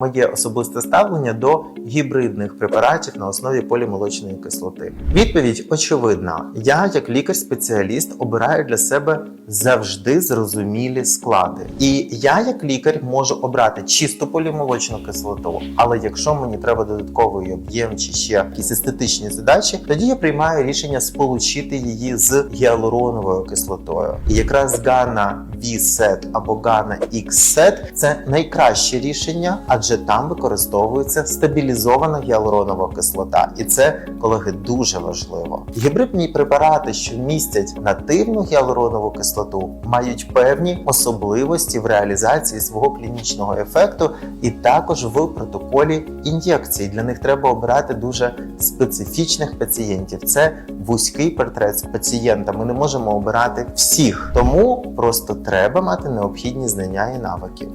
Моє особисте ставлення до гібридних препаратів на основі полімолочної кислоти. Відповідь очевидна: я, як лікар-спеціаліст, обираю для себе завжди зрозумілі склади. І я, як лікар, можу обрати чисту полімолочну кислоту. Але якщо мені треба додатковий об'єм чи ще якісь естетичні задачі, тоді я приймаю рішення сполучити її з гіалуроновою кислотою. І якраз Ганна V-SET або Ганна X-SET – це найкраще рішення, адже там використовується стабілізована гіалуронова кислота, і це, колеги, дуже важливо. Гібридні препарати, що містять нативну гіалуронову кислоту, мають певні особливості в реалізації свого клінічного ефекту, і також в протоколі ін'єкцій. Для них треба обирати дуже специфічних пацієнтів. Це вузький портрет пацієнта. Ми не можемо обирати всіх, тому просто треба мати необхідні знання і навики.